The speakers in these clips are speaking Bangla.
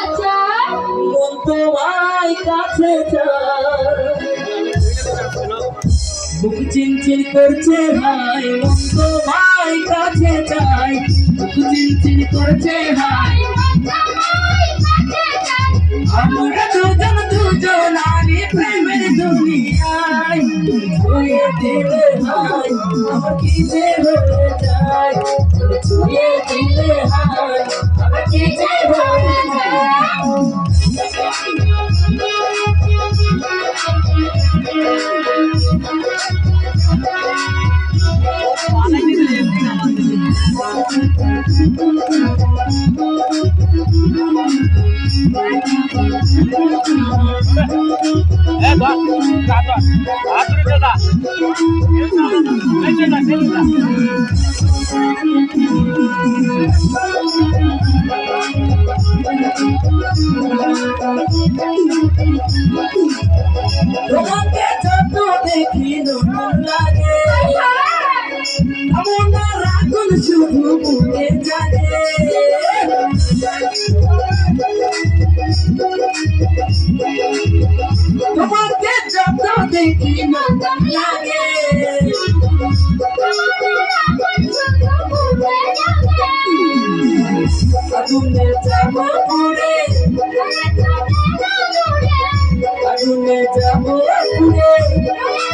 আচ্ছা মন তোমায় কাছে বুক চিনচিন করছে হাই মন তোমায় কাছে চাই বুক চিনচিন করছে হাই আমরা দুজন দুজন আমি প্রেমের দুনিয়ায়। ছুঁয়ে দিলে হাই আমার কি যে হয়ে যায়? ছুঁয়ে তোমাকে যত দেখি লাগে। তোমাকে যত দেখি নতুন লাগে আগুনে যাব পুরে আগুনে যাব পুরে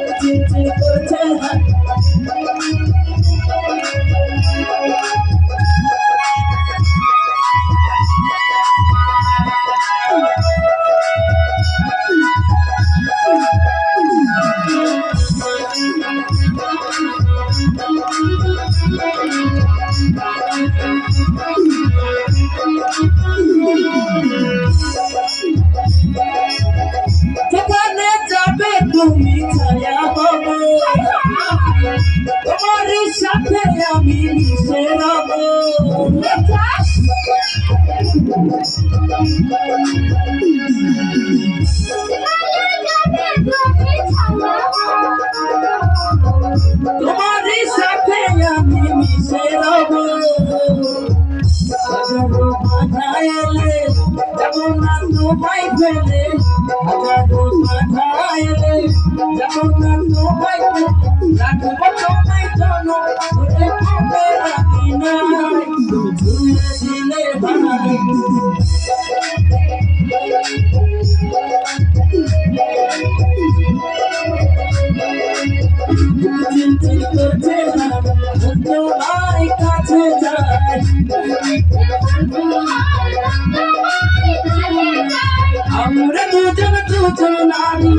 তুমি ছায়া হব। তোমার সাথে আমি মিশে তোমায় ফেলে হাজারো বাধা এলে যাব না রাখব তোমায় জন ধরে পাবে রাখি নাই ছুঁয়ে দিলে ভাই চিনচিন করছে আমরা দুজন দুজন নারী।